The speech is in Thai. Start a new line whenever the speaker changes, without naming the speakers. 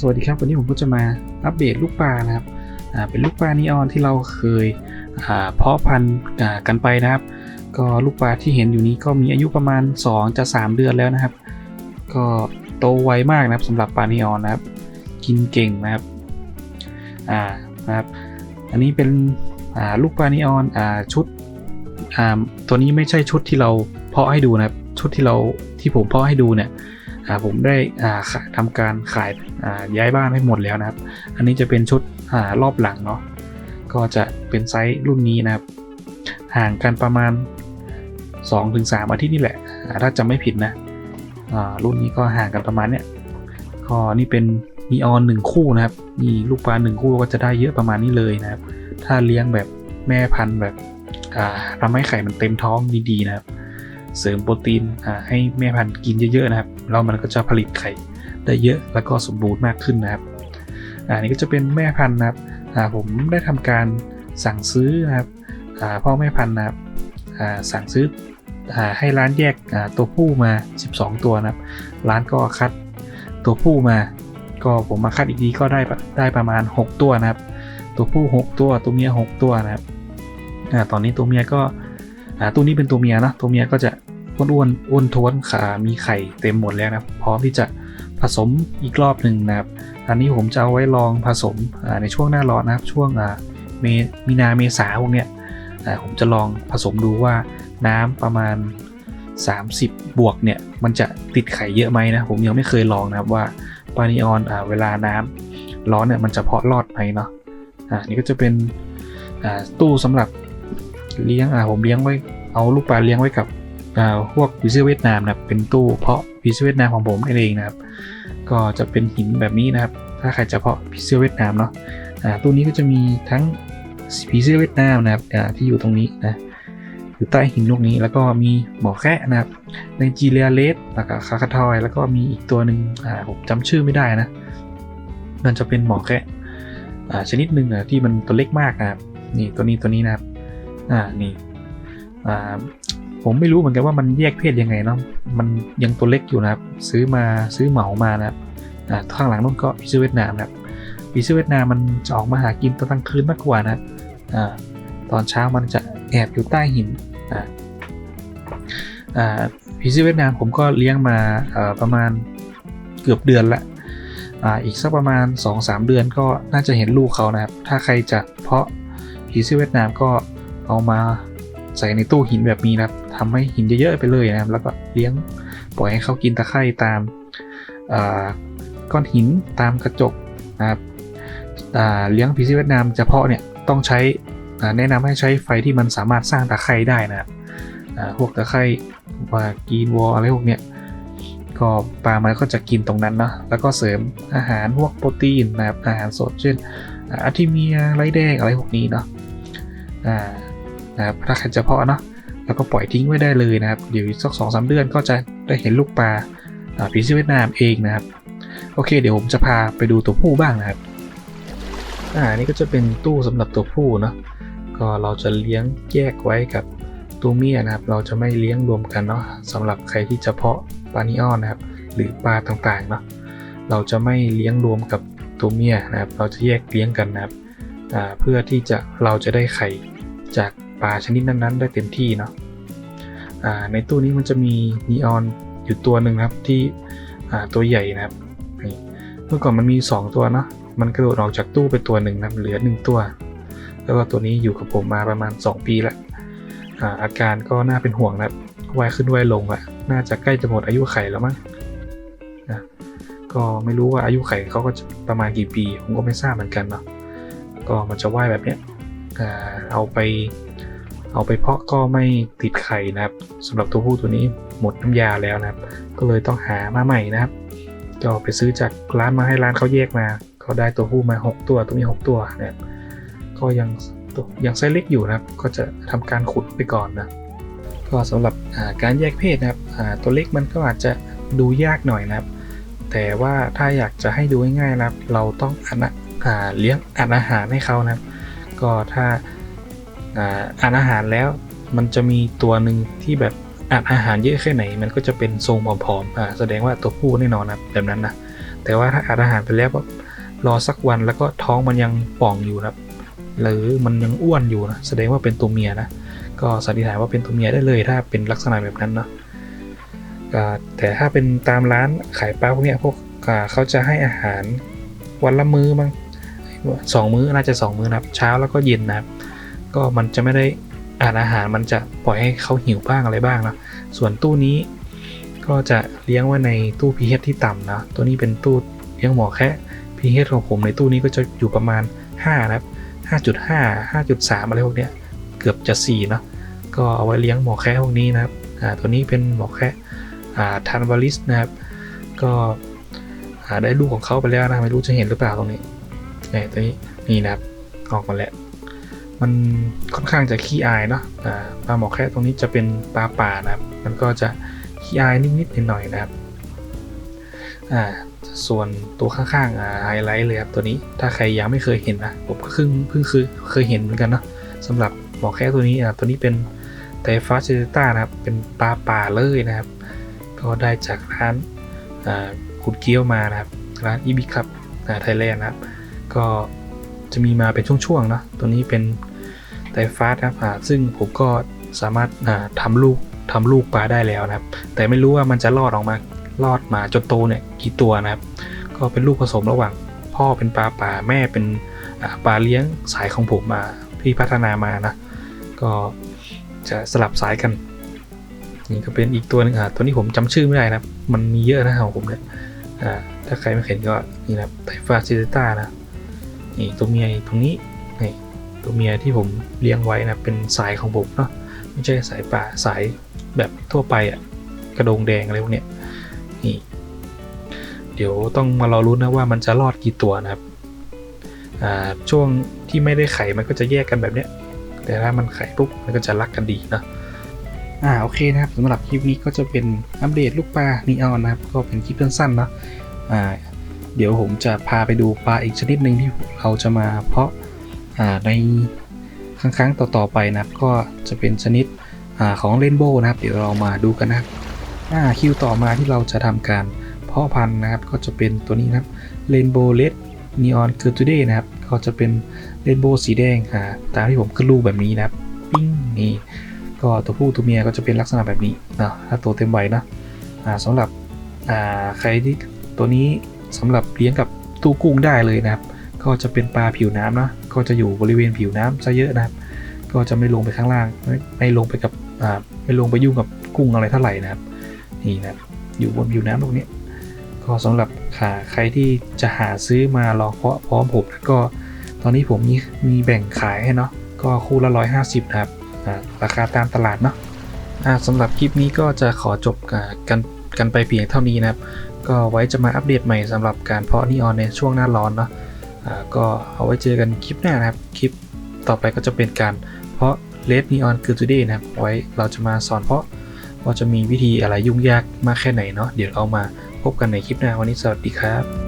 สวัสดีครับ วันนี้ผมก็จะมาอัปเดตลูกปลานะครับเป็นลูกปลานีออนที่เราเคยเพาะพันธุ์กันไปนะครับ ก็ลูกปลาที่เห็นอยู่นี้ก็มีอายุประมาณ 2 จะ 3 เดือนแล้วนะครับ ก็โตไวมากนะครับสำหรับปลานีออนนะครับ กินเก่งนะครับอ่านะครับ อันนี้เป็นลูกปลานีออนอชุด อ่าตัวนี้ไม่ใช่ชุดที่เราเพาะให้ดูนะครับชุดที่เราที่ผมเพาะให้ดูเนี่ยอ่าผมได้อ่าขะทำการขายอ่าย้ายบ้านให้หมดแล้วนะครับ อันนี้จะเป็นชุดอ่ารอบหลังเนาะก็จะเป็นไซส์รุ่นนี้นะครับ ห่างกันประมาณ 2-3 อาทิตย์นี่แหละถ้าจำไม่ผิดนะรุ่นนี้ก็ห่างกันประมาณเนี้ยก็นี่เป็นนีออนหนึ่งคู่นะครับนี่ลูกปลาหนึ่งคู่ก็จะได้เยอะประมาณนี้เลยนะครับ ถ้าเลี้ยงแบบแม่พันธุ์แบบ ทำให้ไข่มันเต็มท้องดีๆนะครับ เสริมโปรตีนให้แม่พันธุ์กินเยอะๆนะครับแล้วมันก็จะผลิตไข่ได้เยอะแล้วก็สมบูรณ์มากขึ้นนะครับอ่านี่ก็จะเป็นแม่พันธุ์นะครับผมได้ทำการสั่งซื้อนะครับพ่อแม่พันธุ์นะครับสั่งซื้ออให้ร้านแยกตัวผู้มา 12 ตัวนะครับ ร้านก็คัดตัวผู้มา ก็ผมมาคัดอีกทีก็ได้ได้ประมาณ 6 ตัวนะครับ ตัวผู้ 6 ตัวตัวเมีย 6 ตัวนะครับ อ่าตอนนี้ตัวเมียก็อ่าตัวนี้เป็นตัวเมียนะตัวเมียก็จะอ้วนอ้วนๆอ้วนท้วนขา มีไข่เต็มหมดแล้วนะพร้อมที่จะผสมอีกรอบหนึ่งนะครับ อันนี้ผมจะเอาไว้ลองผสมในช่วงหน้าร้อนนะครับ ช่วงเมมีนาเมษาพวกเนี้ยผมจะลองผสมดูว่าน้ำประมาณ 30 บวกเนี่ย มันจะติดไข่เยอะไหมนะ ผมยังไม่เคยลองนะครับว่าปานิออนอเวลาน้ำร้อนเนี่ยมันจะเพาะรอดไหมเนาะ อ่า นี่ก็จะเป็นตู้สำหรับ เลี้ยงอ่าผมเลี้ยงไว้เอาลูกปลาเลี้ยงไว้กับอ่าพวกพิเศษเวียดนามนะครับเป็นตู้เพาะพิเศษเวียดนามของผมเองนะครับ ก็จะเป็นหินแบบนี้นะครับ ถ้าใครจะเพาะพิเศษเวียดนามเนาะอ่าตู้นี้ก็จะมีทั้งพิเศษเวียดนามนะครับอ่าที่อยู่ตรงนี้นะอยู่ใต้หินลูกนี้แล้วก็มีหมอแคะนะครับในจีเรียเลสแล้วก็คาคาทอย แล้วก็มีอีกตัวหนึ่งอ่าผมจำชื่อไม่ได้นะ มันจะเป็นหมอแคะอ่าชนิดหนึ่งอะที่มันตัวเล็กมากนะครับนี่ตัวนี้ตัวนี้นะครับ อ่านี่อ่าผมไม่รู้เหมือนกันว่ามันแยกเพศยังไงเนาะมันยังตัวเล็กอยู่นะครับ ซื้อมาซื้อเหมามานะครับอ่าข้างหลังนู่นก็พิซซ่เวียดนามนะครับพิซซ่เวียดนามมันจะออกมาหากินตอนกลางคืนมากกว่านะอ่าตอนเช้ามันจะแอบอยู่ใต้หินอ่าอ่าพีซีเวียดนามผมก็เลี้ยงมาอ่อประมาณเกือบเดือนละอ่าอีกสักประมาณ 2-3 เดือนก็น่าจะเห็นลูกเขานะครับ ถ้าใครจะเพาะพีซีเวียดนามก็ เอามาใส่ในตู้หินแบบนี้นะครับทำให้หินเยอะๆไปเลยนะครับ แล้วก็เลี้ยงปล่อยให้เขากินตะไคร่ตามาก้อนหินตามกระจกนะครับเลี้ยงพีซีเวียดนามจะเพาะเนี่ยต้องใช้แนะนำให้ใช้ไฟที่มันสามารถสร้างตะไคร่ได้นะครับพวกตะไคร่ว่ากีนวอลอะไรพวกเนี้ยก็ปลามันก็จะกินตรงนั้นเนาะแล้วก็เสริมอาหารพวกโปรตีนนะครับอาหารสดเช่นอาทิเมียไรแดงอะไรพวกนี้เนาะอ่า นะครับถ้าใครจะเพาะเนาะแล้วก็ปล่อยทิ้งไว้ได้เลยนะครับเดี๋ยวสักสองสาเดือนก็จะได้เห็นลูกปลาอ่าผีเสื้อเวียดนามเองนะครับ โอเค เดี๋ยวผมจะพาไปดูตัวผู้บ้างนะครับอ่านี่ก็จะเป็นตู้สำหรับตัวผู้เนาะก็เราจะเลี้ยงแยกไว้กับตัวเมียนะครับ เราจะไม่เลี้ยงรวมกันเนาะสำหรับใครที่จะเพาะปลานิออนนะครับ หรือปลาต่างๆเนาะเราจะไม่เลี้ยงรวมกับตัวเมียนะครับ เราจะแยกเลี้ยงกันนะครับเพื่อที่จะเราจะได้ไข่จาก ปลาชนิดนั้นๆ ได้เต็มที่เนาะในตู้นี้มันจะมีนีออนอยู่ตัวหนึ่งครับที่ตัวใหญ่นะครับเมื่อก่อนมันมี 2 ตัวเนาะมันกระโดดออกจากตู้ไปตัวหนึ่งนะเหลือ 1 ตัว แล้วก็ตัวนี้อยู่กับผมมาประมาณ 2 ปีล้วอ่าอาการก็น่าเป็นห่วงนะว่ายขึ้นว่ายลงอะน่าจะใกล้จะหมดอายุไขแล้วมั้งนะก็ไม่รู้ว่าอายุไขเขาก็จะประมาณกี่ปี ผมก็ไม่ทราบเหมือนกันเนาะก็มันจะว่ายแบบเนี้ยเอาไป เอาไปเพาะก็ไม่ติดไข่นะครับสำหรับตัวผู้ตัวนี้หมดน้ำยาแล้วนะครับ ก็เลยต้องหามาใหม่นะครับก็ไปซื้อจากร้านมาให้ร้านเขาแยกมาเขาได้ตัวผู้มา 6 ตัวตัวนี้ 6 ตัวนะครับก็ยังตัวยังไซส์เล็กอยู่นะครับ ก็จะทำการขุดไปก่อนนะก็สำหรับการแยกเพศนะครับตัวเล็กมันก็อาจจะดูยากหน่อยนะครับ แต่ว่าถ้าอยากจะให้ดูง่ายๆนะครับ เราต้องอันอ่าเลี้ยงอันอาหารให้เขานะครับ ก็ถ้า อ่านอาหารแล้วมันจะมีตัวหนึ่งที่แบบอัดอาหารเยอะแค่ไหน มันก็จะเป็นทรงผอมๆอ่าแสดงว่าตัวผู้แน่นอนนะแบบนั้นนะแต่ว่าถ้าอัดอาหารไปแล้วก็รอสักวันแล้วก็ท้องมันยังป่องอยู่นะครับหรือมันยังอ้วนอยู่นะแสดงว่าเป็นตัวเมียนะก็สันนิษฐานว่าเป็นตัวเมียได้เลยถ้าเป็นลักษณะแบบนั้นเนาะแต่ถ้าเป็นตามร้านขายปลาพวกนี้พวกเขาจะให้อาหารวันละมื้อมั้งสองมื้อน่าจะสองมื้อนะครับ เช้าแล้วก็เย็นนะครับ ก็มันจะไม่ได้อ่านอาหารมันจะปล่อยให้เขาหิวบ้างอะไรบ้างนะส่วนตู้นี้ก็จะเลี้ยงไว้ในตู้ pH ที่ต่ำนะ ตัวนี้เป็นตู้เลี้ยงหมอแค่ pH ของผมในตู้นี้ก็จะอยู่ประมาณ 5 นะครับ 5.5 5.3 อะไรพวกเนี้ย เกือบจะ 4 เนาะ ก็เอาไว้เลี้ยงหมอแค่พวกนี้นะครับ อ่า ตัวนี้เป็นหมอแค่อ่าทันวาลิสนะครับ ก็ได้ลูกของเขาไปแล้วนะ ไม่รู้จะเห็นหรือเปล่าตรงนี้นี่ตัวนี้ นี่นะครับ ออกมาแล้ว มันค่อนข้างจะขี้อายเนาะอ่าปลาหมอแค่ตรงนี้จะเป็นปลาป่านะครับ มันก็จะขี้อายนิดๆหน่อยๆนะครับอ่าส่วนตัวข้างๆอ่าไฮไลท์เลยครับตัวนี้ถ้าใครยังไม่เคยเห็นนะผมก็เพิ่งเพิ่งเคยเคยเห็นเหมือนกันเนาะสำหรับหมอแค่ตัวนี้อ่าตัวนี้เป็นไตฟาสเซต้านะครับ เป็นปลาป่าเลยนะครับ ก็ได้จากร้านขุดเกี๊ยวมานะครับ ร้านอีบิคับไทยแลนด์นะครับ ก็ จะมีมาเป็นช่วงๆนะตัวนี้เป็นไตฟาสครับซึ่งผมก็สามารถอ่าทำลูกทำลูกปลาได้แล้วนะครับ แต่ไม่รู้ว่ามันจะรอดออกมารอดมาจนโตเนี่ยกี่ตัวนะครับ ก็เป็นลูกผสมระหว่าง พ่อเป็นปลาป่าแม่เป็นปลาเลี้ยงสายของผมมาที่พัฒนามานะ ก็จะสลับสายกันนี่ก็เป็นอีกตัวหนึงอ่าตัวนี้ผมจำชื่อไม่ได้นะมันมีเยอะนะของผมเนี่ยอ่าถ้าใครไม่เห็นก็นี่นะไทฟาซิเตต้านะ นี่ตัวเมียตรงนี้นี่ตัวเมียที่ผมเลี้ยงไว้นะเป็นสายของผมเนาะไม่ใช่สายป่าสายแบบทั่วไปอะกระดงแดงอะไรพวกเนี้ยนี่เดี๋ยวต้องมารอรุ้นนะว่ามันจะรอดกี่ตัวนะครับช่วงที่ไม่ได้ไข่มันก็จะแยกกันแบบเนี้ย แต่ถ้ามันไข่ปุ๊บมันก็จะรักกันดีนะอ่าโอเคนะครับสำหรับคลิปนี้ก็จะเป็นอัปเดตลูกปลานีออนนะครับก็เป็นคลิปสั้นๆเนาะอ่า เดี๋ยวผมจะพาไปดูปลาอีกชนิดหนึ่งที่เราจะมาเพาะในครั้งๆต่อๆไปนะครับ ก็จะเป็นชนิดอของเรนโบว์นะครับ เดี๋ยวเรามาดูกันนะครับคิวต่อมาที่เราจะทำการเพาะพันธุ์นะครับ ก็จะเป็นตัวนี้นะครับเรนโบว์เลดนีออนเกอร์ตูเดนะครับ ก็จะเป็นเรนโบว์สีแดงอ่าตามที่ผมขึ้นรูปแบบนี้นะครับปิ้งนี่ก็ตัวผู้ตัวเมียก็จะเป็นลักษณะแบบนี้นะถ้าตัวเต็มใบนะอ่าสำหรับใครที่ตัวนี้ สำหรับเลี้ยงกับตู้กุ้งได้เลยนะครับ ก็จะเป็นปลาผิวน้ำนะก็จะอยู่บริเวณผิวน้ำซะเยอะนะครับ ก็จะไม่ลงไปข้างล่างไม่ไม่ลงไปกับอ่าไม่ลงไปยุ่งกับกุ้งอะไรเท่าไหร่นะครับนี่นะอยู่บนผิวน้ำตรงนี้ก็สำหรับขาใครที่จะหาซื้อมาลองเพาะพร้อมผมก็ตอนนี้ผมมีมีแบ่งขายให้เนาะก็คู่ละร้อยห้าสิบนะครับราคาตามตลาดเนาะอ่าสำหรับคลิปนี้ก็จะขอจบกันกันไปเพียงเท่านี้นะครับ ก็ไว้จะมาอัปเดตใหม่สำหรับการเพาะนีออนในช่วงหน้าร้อนเนาะอ่าก็เอาไว้เจอกันคลิปหน้านะครับ คลิปต่อไปก็จะเป็นการเพาะเลดนีออนคือทูเดย์นะครับ ไว้เราจะมาสอนเพาะว่าจะมีวิธีอะไรยุ่งยากมากแค่ไหนเนาะเดี๋ยวเอามาพบกันในคลิปหน้าวันนี้สวัสดีครับ